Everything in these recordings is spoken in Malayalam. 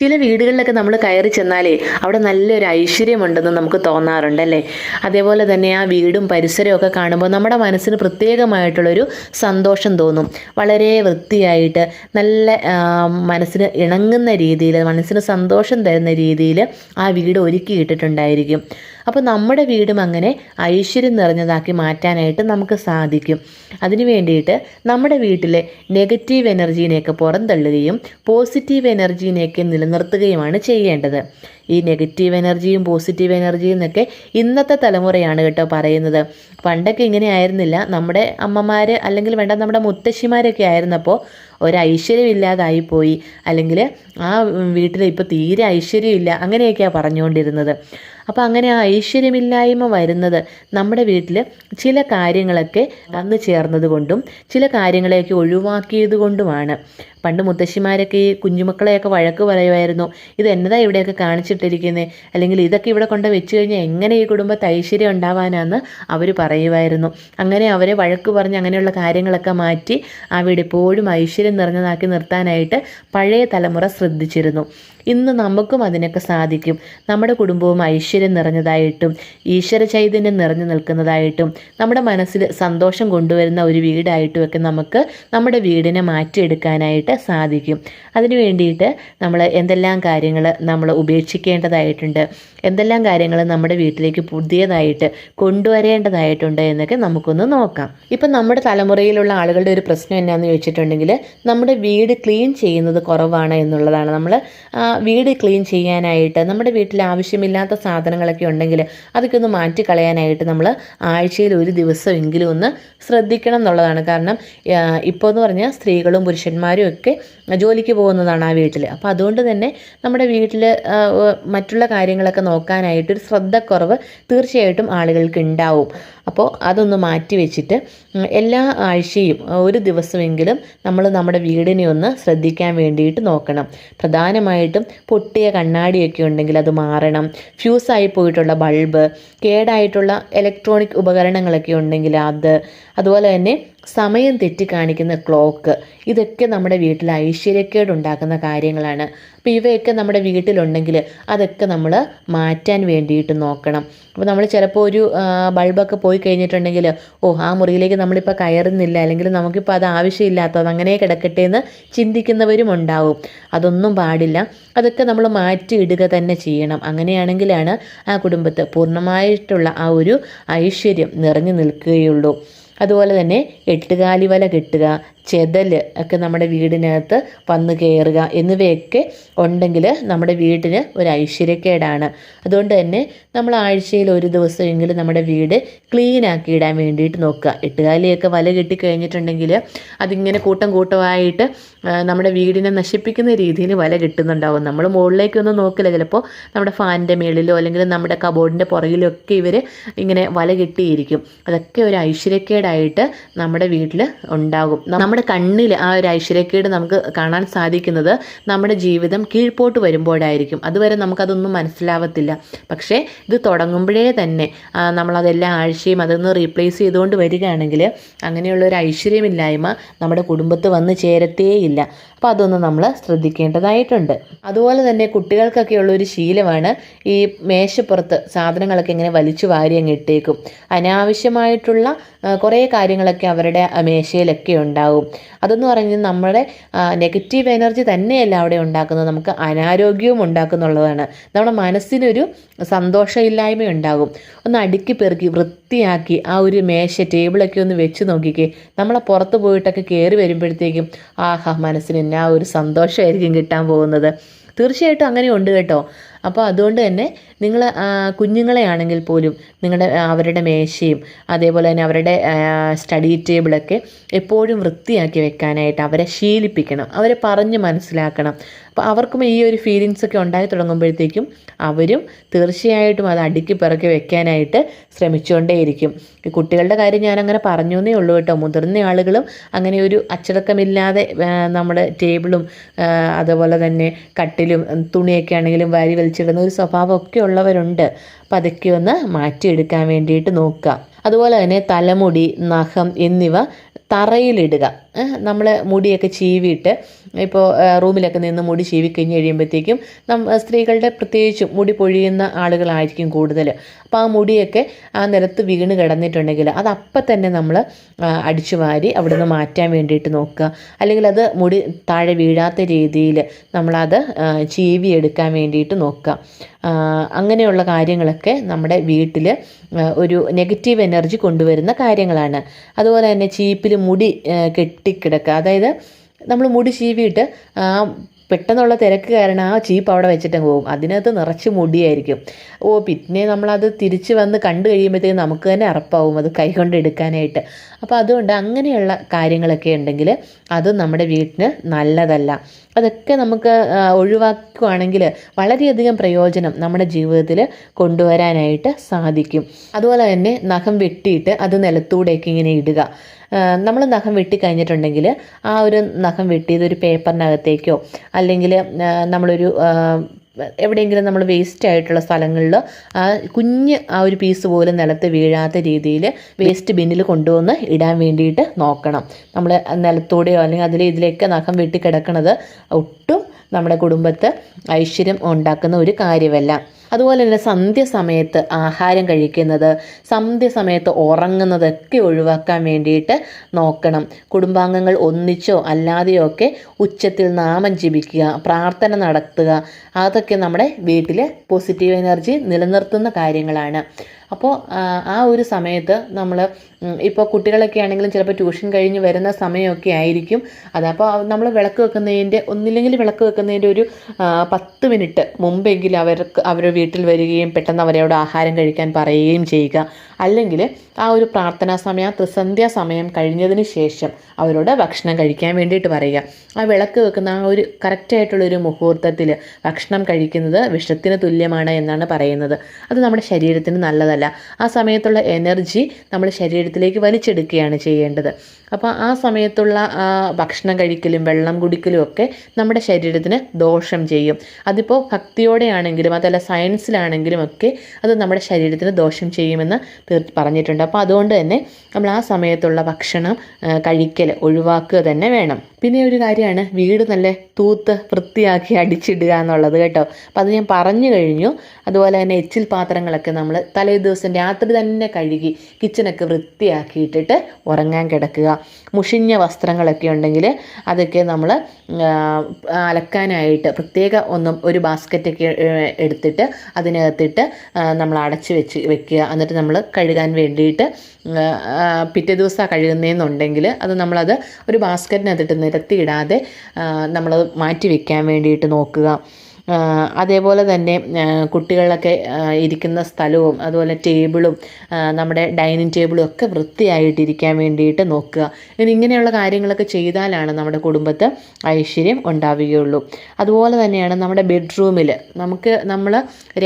ചില വീടുകളിലൊക്കെ നമ്മൾ കയറി ചെന്നാലേ അവിടെ നല്ലൊരു ഐശ്വര്യമുണ്ടെന്ന് നമുക്ക് തോന്നാറുണ്ടല്ലേ അതേപോലെ തന്നെ ആ വീടും പരിസരമൊക്കെ കാണുമ്പോൾ നമ്മുടെ മനസ്സിന് പ്രത്യേകമായിട്ടുള്ളൊരു സന്തോഷം തോന്നും. വളരെ വൃത്തിയായിട്ട് നല്ല മനസ്സിന് ഇണങ്ങുന്ന രീതിയിൽ മനസ്സിന് സന്തോഷം തരുന്ന രീതിയിൽ ആ വീട് ഒരുക്കിയിട്ടിട്ടുണ്ടായിരിക്കും. അപ്പോൾ നമ്മുടെ വീടും അങ്ങനെ ഐശ്വര്യം നിറഞ്ഞതാക്കി മാറ്റാനായിട്ട് നമുക്ക് സാധിക്കും. അതിനു വേണ്ടിയിട്ട് നമ്മുടെ വീട്ടിലെ നെഗറ്റീവ് എനർജീനെയൊക്കെ പുറന്തള്ളുകയും പോസിറ്റീവ് എനർജീനെയൊക്കെ നിലനിർത്തുകയുമാണ് ചെയ്യേണ്ടത്. ഈ നെഗറ്റീവ് എനർജിയും പോസിറ്റീവ് എനർജിയും എന്നൊക്കെ ഇന്നത്തെ തലമുറയാണ് കേട്ടോ പറയുന്നത്. പണ്ടൊക്കെ ഇങ്ങനെ ആയിരുന്നില്ല. നമ്മുടെ അമ്മമാർ അല്ലെങ്കിൽ വേണ്ട നമ്മുടെ മുത്തശ്ശിമാരൊക്കെ ആയിരുന്നപ്പോൾ ഒരു ഐശ്വര്യമില്ലാതായി പോയി. അല്ലെങ്കിൽ ആ വീട്ടിൽ ഇപ്പോൾ തീരെ ഐശ്വര്യമില്ല. അങ്ങനെയൊക്കെയാണ് പറഞ്ഞുകൊണ്ടിരുന്നത്. അപ്പോൾ അങ്ങനെ ആ ഐശ്വര്യമില്ലായ്മ വരുന്നത് നമ്മുടെ വീട്ടിൽ ചില കാര്യങ്ങളൊക്കെ അന്ന് ചേർന്നത് കൊണ്ടും ചില കാര്യങ്ങളെയൊക്കെ ഒഴിവാക്കിയത് കൊണ്ടുമാണ്. പണ്ട് മുത്തശ്ശിമാരൊക്കെ ഈ കുഞ്ഞുമക്കളെയൊക്കെ വഴക്ക് പറയുമായിരുന്നു ഇത് എന്നതാ ഇവിടെയൊക്കെ കാണിച്ചിട്ടിരിക്കുന്നത് അല്ലെങ്കിൽ ഇതൊക്കെ ഇവിടെ കൊണ്ട് വെച്ച് കഴിഞ്ഞാൽ എങ്ങനെ ഈ കുടുംബത്ത് ഐശ്വര്യം ഉണ്ടാവാനാന്ന് അവർ പറയുമായിരുന്നു. അങ്ങനെ അവരെ വഴക്ക് പറഞ്ഞ് അങ്ങനെയുള്ള കാര്യങ്ങളൊക്കെ മാറ്റി ആ വീട് എപ്പോഴും ഐശ്വര്യം നിറഞ്ഞതാക്കി നിർത്താനായിട്ട് പഴയ തലമുറ ശ്രദ്ധിച്ചിരുന്നു. ഇന്ന് നമുക്കും അതിനൊക്കെ സാധിക്കും. നമ്മുടെ കുടുംബവും ഐശ്വര്യം നിറഞ്ഞതായിട്ടും ഈശ്വര ചൈതന്യം നിറഞ്ഞു നിൽക്കുന്നതായിട്ടും നമ്മുടെ മനസ്സിൽ സന്തോഷം കൊണ്ടുവരുന്ന ഒരു വീടായിട്ടുമൊക്കെ നമുക്ക് നമ്മുടെ വീടിനെ മാറ്റിയെടുക്കാനായിട്ട് സാധിക്കും. അതിനു വേണ്ടിയിട്ട് നമ്മൾ എന്തെല്ലാം കാര്യങ്ങൾ നമ്മൾ ഉപേക്ഷിക്കേണ്ടതായിട്ടുണ്ട് എന്തെല്ലാം കാര്യങ്ങൾ നമ്മുടെ വീട്ടിലേക്ക് പുതിയതായിട്ട് കൊണ്ടുവരേണ്ടതായിട്ടുണ്ട് എന്നൊക്കെ നമുക്കൊന്ന് നോക്കാം. ഇപ്പം നമ്മുടെ തലമുറയിലുള്ള ആളുകളുടെ ഒരു പ്രശ്നം എന്നാന്ന് ചോദിച്ചിട്ടുണ്ടെങ്കിൽ നമ്മുടെ വീട് ക്ലീൻ ചെയ്യുന്നത് കുറവാണ് എന്നുള്ളതാണ്. നമ്മൾ വീട് ക്ലീൻ ചെയ്യാനായിട്ട് നമ്മുടെ വീട്ടിൽ ആവശ്യമില്ലാത്ത സാധനങ്ങളൊക്കെ ഉണ്ടെങ്കിൽ അതൊക്കെ ഒന്ന് മാറ്റിക്കളയാനായിട്ട് നമ്മൾ ആഴ്ചയിൽ ഒരു ദിവസമെങ്കിലും ഒന്ന് ശ്രദ്ധിക്കണം എന്നുള്ളതാണ്. കാരണം ഇപ്പോൾ എന്ന് പറഞ്ഞാൽ സ്ത്രീകളും പുരുഷന്മാരും ഒക്കെ ജോലിക്ക് പോകുന്നതാണ് ആ വീട്ടിൽ. അപ്പോൾ അതുകൊണ്ട് തന്നെ നമ്മുടെ വീട്ടിൽ മറ്റുള്ള കാര്യങ്ങളൊക്കെ നോക്കാനായിട്ടൊരു ശ്രദ്ധക്കുറവ് തീർച്ചയായിട്ടും ആളുകൾക്ക് ഉണ്ടാവും. അപ്പോൾ അതൊന്ന് മാറ്റി വെച്ചിട്ട് എല്ലാ ആഴ്ചയും ഒരു ദിവസമെങ്കിലും നമ്മൾ നമ്മുടെ വീടിനെ ഒന്ന് ശ്രദ്ധിക്കാൻ വേണ്ടിയിട്ട് നോക്കണം. പ്രധാനമായിട്ടും പൊട്ടിയ കണ്ണാടിയൊക്കെ ഉണ്ടെങ്കിൽ അത് മാറണം. ഫ്യൂസായി പോയിട്ടുള്ള ബൾബ് കേടായിട്ടുള്ള ഇലക്ട്രോണിക് ഉപകരണങ്ങളൊക്കെ ഉണ്ടെങ്കിൽ അത് അതുപോലെ തന്നെ സമയം തെറ്റി കാണിക്കുന്ന ക്ലോക്ക് ഇതൊക്കെ നമ്മുടെ വീട്ടിൽ ഐശ്വര്യക്കേട് ഉണ്ടാക്കുന്ന കാര്യങ്ങളാണ്. അപ്പോൾ ഇവയൊക്കെ നമ്മുടെ വീട്ടിലുണ്ടെങ്കിൽ അതൊക്കെ നമ്മൾ മാറ്റാൻ വേണ്ടിയിട്ട് നോക്കണം. അപ്പോൾ നമ്മൾ ചിലപ്പോൾ ഒരു ബൾബൊക്കെ പോയി കഴിഞ്ഞിട്ടുണ്ടെങ്കിൽ ഓ ആ മുറിയിലേക്ക് നമ്മളിപ്പോൾ കയറുന്നില്ല അല്ലെങ്കിൽ നമുക്കിപ്പോൾ അത് ആവശ്യമില്ലാത്തത് അങ്ങനെ കിടക്കട്ടെ എന്ന് ചിന്തിക്കുന്നവരും ഉണ്ടാവും. അതൊന്നും പാടില്ല. അതൊക്കെ നമ്മൾ മാറ്റി ഇടുക തന്നെ ചെയ്യണം. അങ്ങനെയാണെങ്കിലാണ് ആ കുടുംബത്ത് പൂർണമായിട്ടുള്ള ആ ഒരു ഐശ്വര്യം നിറഞ്ഞു നിൽക്കുകയുള്ളൂ. അതുപോലെ തന്നെ എട്ടുകാലി വല കെട്ടുക ചെതൽ ഒക്കെ നമ്മുടെ വീടിനകത്ത് വന്നു കയറുക എന്നിവയൊക്കെ ഉണ്ടെങ്കിൽ നമ്മുടെ വീടിന് ഒരു ഐശ്വര്യക്കേടാണ്. അതുകൊണ്ട് തന്നെ നമ്മൾ ആഴ്ചയിൽ ഒരു ദിവസമെങ്കിലും നമ്മുടെ വീട് ക്ലീൻ ആക്കി ഇടാൻ വേണ്ടിയിട്ട് നോക്കുക. എട്ടുകാലിയൊക്കെ വല കെട്ടി കഴിഞ്ഞിട്ടുണ്ടെങ്കിൽ അതിങ്ങനെ കൂട്ടം കൂട്ടമായിട്ട് നമ്മുടെ വീടിനെ നശിപ്പിക്കുന്ന രീതിയിൽ വല കിട്ടുന്നുണ്ടാവും. നമ്മൾ മുകളിലേക്കൊന്നും നോക്കില്ല. ചിലപ്പോൾ നമ്മുടെ ഫാനിന്റെ മേളിലോ അല്ലെങ്കിൽ നമ്മുടെ കബോർഡിന്റെ പുറകിലോ ഒക്കെ ഇവർ ഇങ്ങനെ വല കെട്ടിയിരിക്കും. അതൊക്കെ ഒരു ഐശ്വര്യക്കേടായിട്ട് നമ്മുടെ വീട്ടിൽ ഉണ്ടാകും. നമ്മുടെ കണ്ണിൽ ആ ഒരു ഐശ്വര്യക്കേട് നമുക്ക് കാണാൻ സാധിക്കുന്നത് നമ്മുടെ ജീവിതം കീഴ്പോട്ട് വരുമ്പോഴായിരിക്കും. അതുവരെ നമുക്കതൊന്നും മനസ്സിലാവത്തില്ല. പക്ഷേ ഇത് തുടങ്ങുമ്പോഴേ തന്നെ നമ്മളതെല്ലാ ആഴ്ചയും അതൊന്ന് റീപ്ലേസ് ചെയ്തുകൊണ്ട് വരികയാണെങ്കിൽ അങ്ങനെയുള്ള ഒരു ഐശ്വര്യമില്ലായ്മ നമ്മുടെ കുടുംബത്ത് വന്ന് ചേരത്തേയില്ല. അപ്പോൾ അതൊന്ന് നമ്മൾ ശ്രദ്ധിക്കേണ്ടതായിട്ടുണ്ട്. അതുപോലെ തന്നെ കുട്ടികൾക്കൊക്കെ ഒരു ശീലമാണ് ഈ മേശപ്പുറത്ത് സാധനങ്ങളൊക്കെ ഇങ്ങനെ വലിച്ചു വാരി അങ്ങ് ഇട്ടേക്കും. അനാവശ്യമായിട്ടുള്ള കുറേ കാര്യങ്ങളൊക്കെ അവരുടെ മേശയിലൊക്കെ ഉണ്ടാവും. അതെന്ന് പറഞ്ഞാൽ നമ്മുടെ നെഗറ്റീവ് എനർജി തന്നെയല്ല അവിടെ ഉണ്ടാക്കുന്നത്. നമുക്ക് അനാരോഗ്യവും ഉണ്ടാക്കുന്നുള്ളതാണ്. നമ്മുടെ മനസ്സിനൊരു സന്തോഷമില്ലായ്മ ഉണ്ടാകും. ഒന്ന് അടുക്കി പെറുക്കി വൃത്തിയാക്കി ആ ഒരു മേശ ടേബിളൊക്കെ ഒന്ന് വെച്ച് നോക്കിക്കേ. നമ്മളെ പുറത്ത് പോയിട്ടൊക്കെ കയറി വരുമ്പോഴത്തേക്കും ആഹാ മനസ്സിന് എന്നാ ഒരു സന്തോഷമായിരിക്കും കിട്ടാൻ പോകുന്നത്. തീർച്ചയായിട്ടും അങ്ങനെ ഉണ്ട് കേട്ടോ. അപ്പോൾ അതുകൊണ്ട് തന്നെ നിങ്ങൾ കുഞ്ഞുങ്ങളെ ആണെങ്കിൽ പോലും നിങ്ങളുടെ അവരുടെ മേശയും അതേപോലെ തന്നെ അവരുടെ സ്റ്റഡി ടേബിളൊക്കെ എപ്പോഴും വൃത്തിയാക്കി വെക്കാനായിട്ട് അവരെ ശീലിപ്പിക്കണം. അവരെ പറഞ്ഞ് മനസ്സിലാക്കണം. അപ്പോൾ അവർക്കും ഈ ഒരു ഫീലിങ്സ് ഒക്കെ ഉണ്ടായി തുടങ്ങുമ്പോഴത്തേക്കും അവരും തീർച്ചയായിട്ടും അത് അടുക്കി പിറക്കി വെക്കാനായിട്ട് ശ്രമിച്ചുകൊണ്ടേയിരിക്കും. കുട്ടികളുടെ കാര്യം ഞാനങ്ങനെ പറഞ്ഞു എന്നേ ഉള്ളൂ കേട്ടോ. മുതിർന്ന ആളുകളും അങ്ങനെ ഒരു അച്ചടക്കമില്ലാതെ നമ്മുടെ ടേബിളും അതുപോലെ തന്നെ കട്ടിലും തുണിയൊക്കെ ആണെങ്കിലും വാരി വലിച്ചിടുന്ന ഒരു സ്വഭാവമൊക്കെ ഉള്ളവരുണ്ട്. പതുക്കെ ഒന്ന് മാറ്റിയെടുക്കാൻ വേണ്ടിയിട്ട് നോക്കുക. അതുപോലെ തന്നെ തലമുടി നഖം എന്നിവ തറയിലിടുക. നമ്മൾ മുടിയൊക്കെ ചീവിയിട്ട് ഇപ്പോൾ റൂമിലൊക്കെ നിന്ന് മുടി ചീവി കഴിഞ്ഞ് കഴിയുമ്പോഴത്തേക്കും നമ്മ സ്ത്രീകളുടെ പ്രത്യേകിച്ചും മുടി പൊഴിയുന്ന ആളുകളായിരിക്കും കൂടുതൽ അപ്പോൾ ആ മുടിയൊക്കെ ആ നിലത്ത് വീണ് കിടന്നിട്ടുണ്ടെങ്കിൽ അത് അപ്പം തന്നെ നമ്മൾ അടിച്ചു വാരി അവിടുന്ന് മാറ്റാൻ വേണ്ടിയിട്ട് നോക്കുക. അല്ലെങ്കിൽ അത് മുടി താഴെ വീഴാത്ത രീതിയിൽ നമ്മളത് ചീവി എടുക്കാൻ വേണ്ടിയിട്ട് നോക്കുക. അങ്ങനെയുള്ള കാര്യങ്ങളൊക്കെ നമ്മുടെ വീട്ടിൽ ഒരു നെഗറ്റീവ് എനർജി കൊണ്ടുവരുന്ന കാര്യങ്ങളാണ്. അതുപോലെ തന്നെ ചീപ്പിൽ മുടി ആ, കെട്ടിക്കിടക്കുക അതായത് നമ്മൾ മുടി ചീവിയിട്ട് ആ പെട്ടെന്നുള്ള തിരക്ക് കാരണം ആ ചീപ്പ് അവിടെ വെച്ചിട്ട് പോകും. അതിനകത്ത് നിറച്ച് മുടിയായിരിക്കും. ഓ പിന്നെ നമ്മളത് തിരിച്ച് വന്ന് കണ്ടു കഴിയുമ്പോഴത്തേക്കും നമുക്ക് തന്നെ അറപ്പാവും അത് കൈകൊണ്ട് എടുക്കാനായിട്ട്. അപ്പോൾ അതുകൊണ്ട് അങ്ങനെയുള്ള കാര്യങ്ങളൊക്കെ ഉണ്ടെങ്കിൽ അത് നമ്മുടെ വീട്ടിന് നല്ലതല്ല. അതൊക്കെ നമുക്ക് ഒഴിവാക്കുകയാണെങ്കിൽ വളരെയധികം പ്രയോജനം നമ്മുടെ ജീവിതത്തിൽ കൊണ്ടുവരാനായിട്ട് സാധിക്കും. അതുപോലെ തന്നെ നഖം വെട്ടിയിട്ട് അത് നിലത്തൂടെയൊക്കെ ഇങ്ങനെ ഇടുക. നമ്മൾ നഖം വെട്ടി കഴിഞ്ഞിട്ടുണ്ടെങ്കിൽ ആ ഒരു നഖം വെട്ടിയത് ഒരു പേപ്പറിനകത്തേക്കോ അല്ലെങ്കിൽ നമ്മളൊരു എവിടെയെങ്കിലും നമ്മൾ വേസ്റ്റ് ആയിട്ടുള്ള സ്ഥലങ്ങളിൽ ആ കുഞ്ഞ് ആ ഒരു പീസ് പോലും നിലത്ത് വീഴാത്ത രീതിയിൽ വേസ്റ്റ് ബിന്നിൽ കൊണ്ടുവന്ന് ഇടാൻ വേണ്ടിയിട്ട് നോക്കണം. നമ്മൾ നിലത്തൂടെയോ അല്ലെങ്കിൽ അതിൽ ഇതിലേക്ക് നഖം വെട്ടി കിടക്കണത് ഒട്ടും നമ്മുടെ കുടുംബത്ത് ഐശ്വര്യം ഉണ്ടാക്കുന്ന ഒരു കാര്യമല്ല. അതുപോലെ തന്നെ സന്ധ്യ സമയത്ത് ആഹാരം കഴിക്കുന്നത് സന്ധ്യ സമയത്ത് ഉറങ്ങുന്നതൊക്കെ ഒഴിവാക്കാൻ വേണ്ടിയിട്ട് നോക്കണം. കുടുംബാംഗങ്ങൾ ഒന്നിച്ചോ അല്ലാതെയോ ഒക്കെ ഉച്ചത്തിൽ നാമം ജപിക്കുക പ്രാർത്ഥന നടത്തുക. അതൊക്കെ നമ്മുടെ വീട്ടിലെ പോസിറ്റീവ് എനർജി നിലനിർത്തുന്ന കാര്യങ്ങളാണ്. അപ്പോൾ ആ, ഒരു സമയത്ത് നമ്മൾ ഇപ്പോൾ കുട്ടികളൊക്കെ ആണെങ്കിലും ചിലപ്പോൾ ട്യൂഷൻ കഴിഞ്ഞ് വരുന്ന സമയമൊക്കെ ആയിരിക്കും. അതപ്പോൾ നമ്മൾ വിളക്ക് വെക്കുന്നതിന്റെ ഒന്നില്ലെങ്കിൽ വിളക്ക് വെക്കുന്നതിന്റെ ഒരു പത്ത് മിനിറ്റ് മുമ്പെങ്കിലും അവർക്ക് അവരുടെ വീട്ടിൽ വരികയും പെട്ടെന്ന് അവരോട് ആഹാരം കഴിക്കാൻ പറയുകയും ചെയ്യുക. അല്ലെങ്കിൽ ആ ഒരു പ്രാർത്ഥനാ സമയം ത്രിസന്ധ്യാ സമയം കഴിഞ്ഞതിന് ശേഷം അവരോട് ഭക്ഷണം കഴിക്കാൻ വേണ്ടിയിട്ട് പറയുക. ആ വിളക്ക് വെക്കുന്ന ആ ഒരു കറക്റ്റായിട്ടുള്ളൊരു മുഹൂർത്തത്തിൽ ഭക്ഷണം കഴിക്കുന്നത് വിഷത്തിന് തുല്യമാണ് എന്നാണ് പറയുന്നത്. അത് നമ്മുടെ ശരീരത്തിന് നല്ലതല്ല. ആ സമയത്തുള്ള എനർജി നമ്മൾ ശരീരത്തിലേക്ക് വലിച്ചെടുക്കുകയാണ് ചെയ്യേണ്ടത്. അപ്പോൾ ആ സമയത്തുള്ള ഭക്ഷണം കഴിക്കലും വെള്ളം കുടിക്കലും ഒക്കെ നമ്മുടെ ശരീരത്തിന് ദോഷം ചെയ്യും. അതിപ്പോൾ ഭക്തിയോടെയാണെങ്കിലും അതല്ല സയൻസിലാണെങ്കിലും ഒക്കെ അത് നമ്മുടെ ശരീരത്തിന് ദോഷം ചെയ്യുമെന്ന് പറഞ്ഞിട്ടുണ്ട്. അപ്പോൾ അതുകൊണ്ട് തന്നെ നമ്മൾ ആ സമയത്തുള്ള ഭക്ഷണം കഴിക്കൽ ഒഴിവാക്കുക തന്നെ വേണം. പിന്നെ ഒരു കാര്യമാണ് വീട് നല്ല തൂത്ത് വൃത്തിയാക്കി അടിച്ചിടുക എന്നുള്ളത് കേട്ടോ. അപ്പോൾ അത് ഞാൻ പറഞ്ഞു കഴിഞ്ഞു. അതുപോലെ തന്നെ എച്ചിൽ പാത്രങ്ങളൊക്കെ നമ്മൾ തലേ ദിവസം രാത്രി തന്നെ കഴുകി കിച്ചണൊക്കെ വൃത്തിയാക്കിയിട്ടിട്ട് ഉറങ്ങാൻ കിടക്കുക. മുഷിഞ്ഞ വസ്ത്രങ്ങളൊക്കെ ഉണ്ടെങ്കിൽ അതൊക്കെ നമ്മൾ അലക്കാനായിട്ട് പ്രത്യേക ഒന്നും ഒരു ബാസ്ക്കറ്റൊക്കെ എടുത്തിട്ട് അതിനകത്തിട്ട് നമ്മൾ അടച്ച് വെച്ച് വെക്കുക. എന്നിട്ട് നമ്മൾ കഴുകാൻ വേണ്ടിയിട്ട് പിറ്റേ ദിവസമാണ് കഴുകുന്നതെന്നുണ്ടെങ്കിൽ അത് നമ്മളത് ഒരു ബാസ്ക്കറ്റിനകത്തിട്ട് നിരത്തിയിടാതെ നമ്മളത് മാറ്റി വെക്കാൻ വേണ്ടിയിട്ട് നോക്കുക. അതേപോലെ തന്നെ കുട്ടികളൊക്കെ ഇരിക്കുന്ന സ്ഥലവും അതുപോലെ ടേബിളും നമ്മുടെ ഡൈനിങ് ടേബിളും ഒക്കെ വൃത്തിയായിട്ടിരിക്കാൻ വേണ്ടിയിട്ട് നോക്കുക. ഇനി ഇങ്ങനെയുള്ള കാര്യങ്ങളൊക്കെ ചെയ്താലാണ് നമ്മുടെ കുടുംബത്ത് ഐശ്വര്യം ഉണ്ടാവുകയുള്ളൂ. അതുപോലെ തന്നെയാണ് നമ്മുടെ ബെഡ്റൂമിൽ നമുക്ക് നമ്മൾ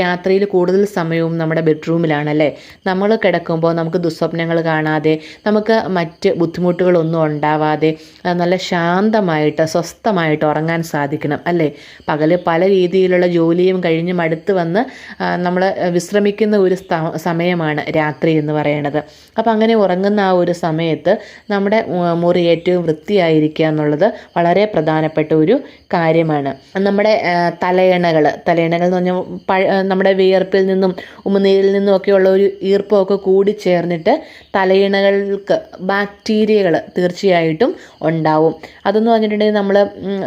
രാത്രിയിൽ കൂടുതൽ സമയവും നമ്മുടെ ബെഡ്റൂമിലാണല്ലേ? നമ്മൾ കിടക്കുമ്പോൾ നമുക്ക് ദുസ്വപ്നങ്ങൾ കാണാതെ നമുക്ക് മറ്റ് ബുദ്ധിമുട്ടുകളൊന്നും ഉണ്ടാവാതെ നല്ല ശാന്തമായിട്ട് സ്വസ്ഥമായിട്ട് ഉറങ്ങാൻ സാധിക്കണം അല്ലേ? പകൽ പല രീതിയിലുള്ള ജോലിയും കഴിഞ്ഞ് മടുത്ത് വന്ന് നമ്മൾ വിശ്രമിക്കുന്ന ഒരു സമയമാണ് രാത്രി എന്ന് പറയുന്നത് അപ്പോൾ അങ്ങനെ ഉറങ്ങുന്ന ആ ഒരു സമയത്ത് നമ്മുടെ മുറി ഏറ്റവും വൃത്തിയായിരിക്കുക എന്നുള്ളത് വളരെ പ്രധാനപ്പെട്ട ഒരു കാര്യമാണ്. നമ്മുടെ തലയണകൾ തലയണകൾ എന്ന് പറഞ്ഞാൽ നമ്മുടെ വിയർപ്പിൽ നിന്നും ഉമിനീരിൽ നിന്നും ഒക്കെയുള്ള ഒരു ഈർപ്പമൊക്കെ കൂടി ചേർന്നിട്ട് തലയിണകൾക്ക് ബാക്ടീരിയകൾ തീർച്ചയായിട്ടും ഉണ്ടാവും. അതെന്ന് പറഞ്ഞിട്ടുണ്ടെങ്കിൽ നമ്മൾ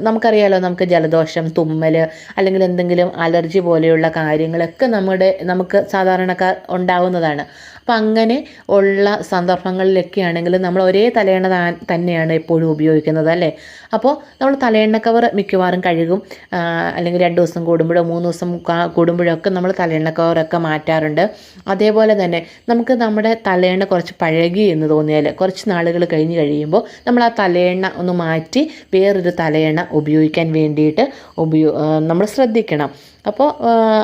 നമുക്കറിയാലോ നമുക്ക് ജലദോഷം തുമ്മൽ അല്ലെങ്കിൽ എന്തെങ്കിലും അലർജി പോലെയുള്ള കാര്യങ്ങളൊക്കെ നമ്മുടെ നമുക്ക് സാധാരണക്കാർ ഉണ്ടാവുന്നതാണ്. അപ്പം അങ്ങനെ ഉള്ള സന്ദർഭങ്ങളിലൊക്കെ ആണെങ്കിൽ നമ്മൾ ഒരേ തലയണ തന്നെയാണ് എപ്പോഴും ഉപയോഗിക്കുന്നത് അല്ലേ? അപ്പോൾ നമ്മൾ തലയെണ്ണ കവർ മിക്കവാറും കഴുകും. അല്ലെങ്കിൽ രണ്ട് ദിവസം കൂടുമ്പോഴോ മൂന്ന് ദിവസം കൂടുമ്പോഴൊക്കെ നമ്മൾ തലയെണ്ണ കവറൊക്കെ മാറ്റാറുണ്ട്. അതേപോലെ തന്നെ നമുക്ക് നമ്മുടെ തലയെണ്ണ കുറച്ച് പഴകി എന്ന് തോന്നിയാൽ കുറച്ച് നാളുകൾ കഴിഞ്ഞ് കഴിയുമ്പോൾ നമ്മൾ ആ തലയെണ്ണ ഒന്ന് മാറ്റി വേറൊരു തലയെണ്ണ ഉപയോഗിക്കാൻ വേണ്ടിയിട്ട് ഉപയോ നമ്മൾ ശ്രദ്ധിക്കണം. അപ്പോൾ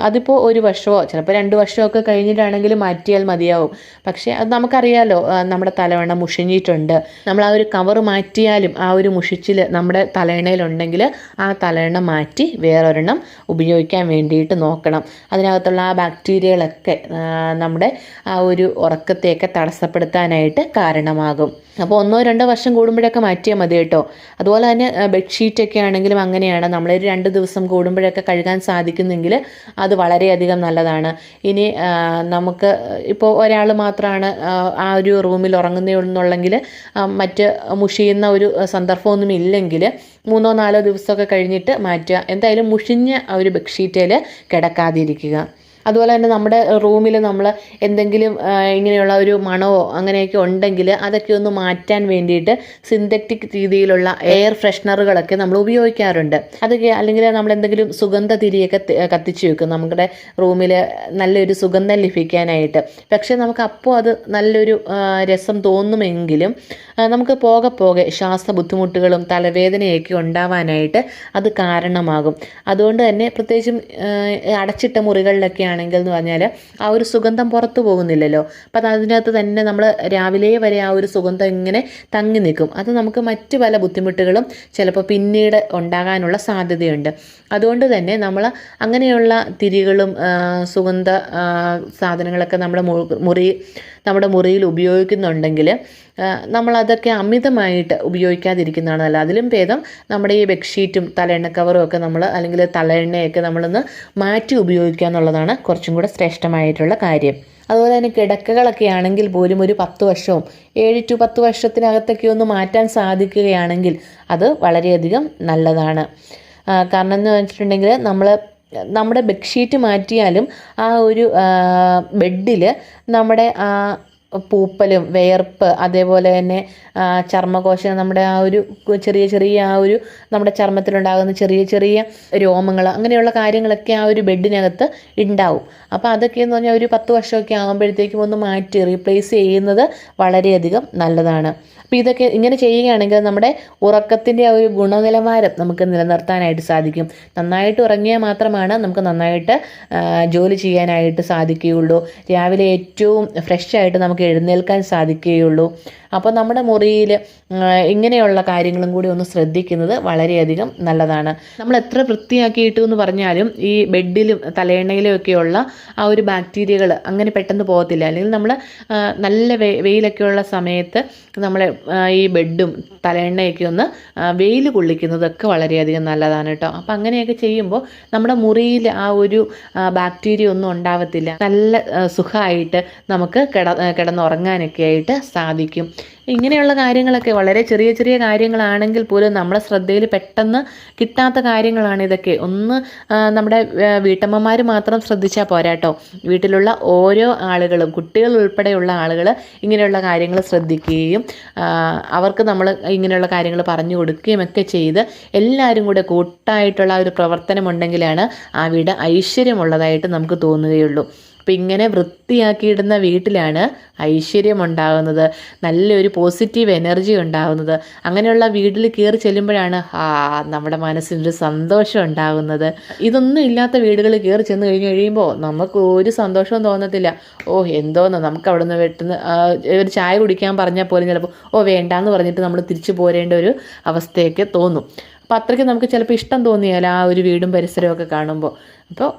അതിപ്പോൾ ഒരു വർഷമോ ചിലപ്പോൾ രണ്ട് വർഷമൊക്കെ കഴിഞ്ഞിട്ടാണെങ്കിൽ മാറ്റിയാൽ മതിയാവും. പക്ഷേ അത് നമുക്കറിയാലോ നമ്മുടെ തലവണ്ണ മുഷിഞ്ഞിട്ടുണ്ട്. നമ്മൾ ആ ഒരു കവർ മാറ്റിയാലും ആ ഒരു മുഷിച്ചിൽ നമ്മുടെ തലയണയിലുണ്ടെങ്കിൽ ആ തലയണ മാറ്റി വേറൊരെണ്ണം ഉപയോഗിക്കാൻ വേണ്ടിയിട്ട് നോക്കണം. അതിനകത്തുള്ള ആ ബാക്ടീരിയകളൊക്കെ നമ്മുടെ ആ ഒരു ഉറക്കത്തെയൊക്കെ തടസ്സപ്പെടുത്താനായിട്ട് കാരണമാകും. അപ്പോൾ ഒന്നോ രണ്ടോ വർഷം കൂടുമ്പോഴൊക്കെ മാറ്റിയാൽ മതി കേട്ടോ. അതുപോലെ തന്നെ ബെഡ്ഷീറ്റൊക്കെ ആണെങ്കിലും അങ്ങനെയാണ്. നമ്മളൊരു രണ്ട് ദിവസം കൂടുമ്പോഴൊക്കെ കഴുകാൻ സാധിക്കുന്നെങ്കിൽ അത് വളരെയധികം നല്ലതാണ്. ഇനി നമുക്ക് ഇപ്പോൾ ഒരാൾ മാത്രമാണ് ആ, ഒരു റൂമിൽ ഉറങ്ങുന്നേ എന്നുള്ളെങ്കിൽ മറ്റ് മുഷിയുന്ന ഒരു സന്ദർഭമൊന്നും ഇല്ലെങ്കിൽ മൂന്നോ നാലോ ദിവസമൊക്കെ കഴിഞ്ഞിട്ട് മാറ്റുക. എന്തായാലും മുഷിഞ്ഞ ഒരു ബെഡ്ഷീറ്റിൽ കിടക്കാതിരിക്കുക. അതുപോലെ തന്നെ നമ്മുടെ റൂമിൽ നമ്മൾ എന്തെങ്കിലും ഇങ്ങനെയുള്ള ഒരു മണമോ അങ്ങനെയൊക്കെ ഉണ്ടെങ്കിൽ അതൊക്കെ ഒന്ന് മാറ്റാൻ വേണ്ടിയിട്ട് സിന്തറ്റിക് രീതിയിലുള്ള എയർ ഫ്രഷ്നറുകളൊക്കെ നമ്മൾ ഉപയോഗിക്കാറുണ്ട്. അതൊക്കെ അല്ലെങ്കിൽ നമ്മൾ എന്തെങ്കിലും സുഗന്ധ തിരിയൊക്കെ കത്തിച്ചു വെക്കും. നമ്മുടെ റൂമിൽ നല്ലൊരു സുഗന്ധം ലഭിക്കാനായിട്ട്. പക്ഷേ നമുക്ക് അപ്പോൾ അത് നല്ലൊരു രസം തോന്നുമെങ്കിലും നമുക്ക് പോകെ പോകെ ശ്വാസ ബുദ്ധിമുട്ടുകളും തലവേദനയൊക്കെ ഉണ്ടാവാനായിട്ട് അത് കാരണമാകും. അതുകൊണ്ട് തന്നെ പ്രത്യേകിച്ചും അടച്ചിട്ട മുറികളിലൊക്കെ ആണെങ്കിൽ എന്ന് പറഞ്ഞാൽ ആ ഒരു സുഗന്ധം പുറത്തു പോകുന്നില്ലല്ലോ. അപ്പം അത് അതിനകത്ത് തന്നെ നമ്മൾ രാവിലെ വരെ ആ ഒരു സുഗന്ധം ഇങ്ങനെ തങ്ങി നിൽക്കും. അത് നമുക്ക് മറ്റു പല ബുദ്ധിമുട്ടുകളും ചിലപ്പോൾ പിന്നീട് ഉണ്ടാകാനുള്ള സാധ്യതയുണ്ട്. അതുകൊണ്ട് തന്നെ നമ്മൾ അങ്ങനെയുള്ള തിരികളും സുഗന്ധ സാധനങ്ങളൊക്കെ നമ്മുടെ മുറി നമ്മുടെ മുറിയിൽ ഉപയോഗിക്കുന്നുണ്ടെങ്കിൽ നമ്മളതൊക്കെ അമിതമായിട്ട് ഉപയോഗിക്കാതിരിക്കുന്നതാണ് നല്ലത്. അതിലും ഭേദം നമ്മുടെ ഈ ബെഡ്ഷീറ്റും തലയെണ്ണ കവറും ഒക്കെ നമ്മൾ അല്ലെങ്കിൽ തലയെണ്ണയൊക്കെ നമ്മളൊന്ന് മാറ്റി ഉപയോഗിക്കുക എന്നുള്ളതാണ് കുറച്ചും കൂടെ ശ്രേഷ്ഠമായിട്ടുള്ള കാര്യം. അതുപോലെ തന്നെ കിടക്കകളൊക്കെ ആണെങ്കിൽ പോലും ഒരു പത്ത് വർഷവും ഏഴ് ടു പത്ത് വർഷത്തിനകത്തൊക്കെ ഒന്ന് മാറ്റാൻ സാധിക്കുകയാണെങ്കിൽ അത് വളരെയധികം നല്ലതാണ്. കാരണം എന്ന് വെച്ചിട്ടുണ്ടെങ്കിൽ നമ്മൾ നമ്മുടെ ബെഡ്ഷീറ്റ് മാറ്റിയാലും ആ ഒരു ബെഡിൽ നമ്മുടെ ആ പൂപ്പലും വിയർപ്പ് അതേപോലെ തന്നെ ചർമ്മകോശം നമ്മുടെ ആ ഒരു ചെറിയ ചെറിയ ആ ഒരു നമ്മുടെ ചർമ്മത്തിലുണ്ടാകുന്ന ചെറിയ ചെറിയ രോമങ്ങൾ അങ്ങനെയുള്ള കാര്യങ്ങളൊക്കെ ആ ഒരു ബെഡിനകത്ത് ഉണ്ടാവും. അപ്പോൾ അതൊക്കെ എന്ന് പറഞ്ഞാൽ ഒരു പത്ത് വർഷമൊക്കെ ആകുമ്പോഴത്തേക്കും ഒന്ന് മാറ്റി റീപ്ലേസ് ചെയ്യുന്നത് വളരെയധികം നല്ലതാണ്. അപ്പോൾ ഇതൊക്കെ ഇങ്ങനെ ചെയ്യുകയാണെങ്കിൽ നമ്മുടെ ഉറക്കത്തിന്റെ ആ ഒരു ഗുണനിലവാരം നമുക്ക് നിലനിർത്താനായിട്ട് സാധിക്കും. നന്നായിട്ട് ഉറങ്ങിയാൽ മാത്രമാണ് നമുക്ക് നന്നായിട്ട് ജോലി ചെയ്യാനായിട്ട് സാധിക്കുകയുള്ളൂ. രാവിലെ ഏറ്റവും ഫ്രഷ് ആയിട്ട് നമുക്ക് എഴുന്നേൽക്കാൻ സാധിക്കുകയുള്ളൂ. അപ്പോൾ നമ്മുടെ മുറിയിൽ ഇങ്ങനെയുള്ള കാര്യങ്ങളും കൂടി ഒന്ന് ശ്രദ്ധിക്കുന്നത് വളരെയധികം നല്ലതാണ്. നമ്മൾ എത്ര വൃത്തിയാക്കിയിട്ടു എന്ന് പറഞ്ഞാലും ഈ ബെഡിലും തലയെണ്ണയിലും ഒക്കെയുള്ള ആ ഒരു ബാക്ടീരിയകൾ അങ്ങനെ പെട്ടെന്ന് പോകത്തില്ല. അല്ലെങ്കിൽ നമ്മൾ നല്ല വെയിലൊക്കെയുള്ള സമയത്ത് നമ്മൾ ഈ ബെഡും തലയെണ്ണയൊക്കെ ഒന്ന് വെയിൽ കൊള്ളിക്കുന്നതൊക്കെ വളരെയധികം നല്ലതാണ് കേട്ടോ. അപ്പം അങ്ങനെയൊക്കെ ചെയ്യുമ്പോൾ നമ്മുടെ മുറിയിൽ ആ ഒരു ബാക്ടീരിയ ഒന്നും ഉണ്ടാവത്തില്ല. നല്ല സുഖമായിട്ട് നമുക്ക് കിട കിടന്നുറങ്ങാനൊക്കെ ആയിട്ട് സാധിക്കും. ഇങ്ങനെയുള്ള കാര്യങ്ങളൊക്കെ വളരെ ചെറിയ ചെറിയ കാര്യങ്ങളാണെങ്കിൽ പോലും നമ്മളെ ശ്രദ്ധയിൽ പെട്ടെന്ന് കിട്ടാത്ത കാര്യങ്ങളാണ് ഇതൊക്കെ. ഒന്ന് നമ്മുടെ വീട്ടമ്മമാർ മാത്രം ശ്രദ്ധിച്ചാൽ പോരാട്ടോ വീട്ടിലുള്ള ഓരോ ആളുകളും കുട്ടികൾ ഉൾപ്പെടെയുള്ള ആളുകൾ ഇങ്ങനെയുള്ള കാര്യങ്ങൾ ശ്രദ്ധിക്കുകയും അവർക്ക് നമ്മൾ ഇങ്ങനെയുള്ള കാര്യങ്ങൾ പറഞ്ഞു കൊടുക്കുകയും ഒക്കെ ചെയ്ത് എല്ലാവരും കൂടെ കൂട്ടായിട്ടുള്ള ഒരു പ്രവർത്തനമുണ്ടെങ്കിലാണ് ആ വീട് ഐശ്വര്യമുള്ളതായിട്ട് നമുക്ക് തോന്നുകയുള്ളൂ. അപ്പം ഇങ്ങനെ വൃത്തിയാക്കിയിടുന്ന വീട്ടിലാണ് ഐശ്വര്യം ഉണ്ടാകുന്നത് നല്ലൊരു പോസിറ്റീവ് എനർജി ഉണ്ടാകുന്നത്. അങ്ങനെയുള്ള വീട്ടിൽ കയറി ചെല്ലുമ്പോഴാണ് ആ നമ്മുടെ മനസ്സിനൊരു സന്തോഷം ഉണ്ടാകുന്നത്. ഇതൊന്നും ഇല്ലാത്ത വീടുകളിൽ കയറി ചെന്ന് കഴിഞ്ഞ് കഴിയുമ്പോൾ നമുക്ക് ഒരു സന്തോഷവും തോന്നത്തില്ല. ഓ എന്തോന്ന് നമുക്ക് അവിടെ നിന്ന് വെട്ടുന്ന ഒരു ചായ കുടിക്കാൻ പറഞ്ഞാൽ പോലും ചിലപ്പോൾ ഓ വേണ്ടാന്ന് പറഞ്ഞിട്ട് നമ്മൾ തിരിച്ചു പോരേണ്ട ഒരു അവസ്ഥയൊക്കെ തോന്നും. അപ്പോൾ അത്രയ്ക്ക് നമുക്ക് ചിലപ്പോൾ ഇഷ്ടം തോന്നിയാൽ ആ ഒരു വീടും പരിസരമൊക്കെ കാണുമ്പോൾ അപ്പോൾ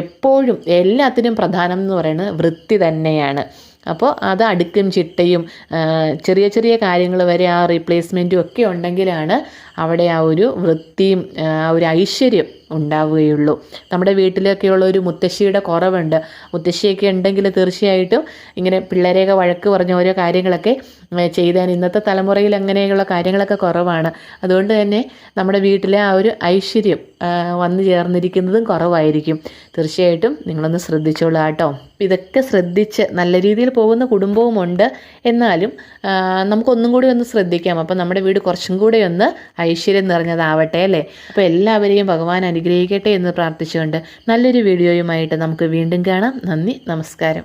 എപ്പോഴും എല്ലാത്തിനും പ്രധാനം എന്ന് പറയുന്നത് വൃത്തി തന്നെയാണ്. അപ്പോൾ അത് അടുക്കും ചിട്ടയും ചെറിയ ചെറിയ കാര്യങ്ങൾ വരെ ആ റീപ്ലേസ്മെന്റും ഒക്കെ ഉണ്ടെങ്കിലാണ് അവിടെ ആ ഒരു വൃത്തിയും ആ ഒരു ഐശ്വര്യം ഉണ്ടാവുകയുള്ളൂ. നമ്മുടെ വീട്ടിലൊക്കെയുള്ള ഒരു മുത്തശ്ശിയുടെ കുറവുണ്ട്. മുത്തശ്ശിയൊക്കെ ഉണ്ടെങ്കിൽ തീർച്ചയായിട്ടും ഇങ്ങനെ പിള്ളേരെയൊക്കെ വഴക്ക് പറഞ്ഞ ഓരോ കാര്യങ്ങളൊക്കെ ചെയ്താൽ ഇന്നത്തെ തലമുറയിൽ അങ്ങനെയുള്ള കാര്യങ്ങളൊക്കെ കുറവാണ്. അതുകൊണ്ട് തന്നെ നമ്മുടെ വീട്ടിലെ ആ ഒരു ഐശ്വര്യം വന്നു ചേർന്നിരിക്കുന്നതും കുറവായിരിക്കും. തീർച്ചയായിട്ടും നിങ്ങളൊന്ന് ശ്രദ്ധിച്ചോളൂ കേട്ടോ. ഇതൊക്കെ ശ്രദ്ധിച്ച് നല്ല രീതിയിൽ പോകുന്ന കുടുംബവുമുണ്ട് എന്നാലും നമുക്കൊന്നും കൂടി ഒന്ന് ശ്രദ്ധിക്കാം. അപ്പോൾ നമ്മുടെ വീട് കുറച്ചും കൂടി ഒന്ന് ഐശ്വര്യം നിറഞ്ഞതാവട്ടെ അല്ലേ? അപ്പോൾ എല്ലാവരെയും ഭഗവാൻ അനുഗ്രഹിക്കട്ടെ എന്ന് പ്രാർത്ഥിച്ചുകൊണ്ട് നല്ലൊരു വീഡിയോയുമായിട്ട് നമുക്ക് വീണ്ടും കാണാം. നന്ദി നമസ്കാരം.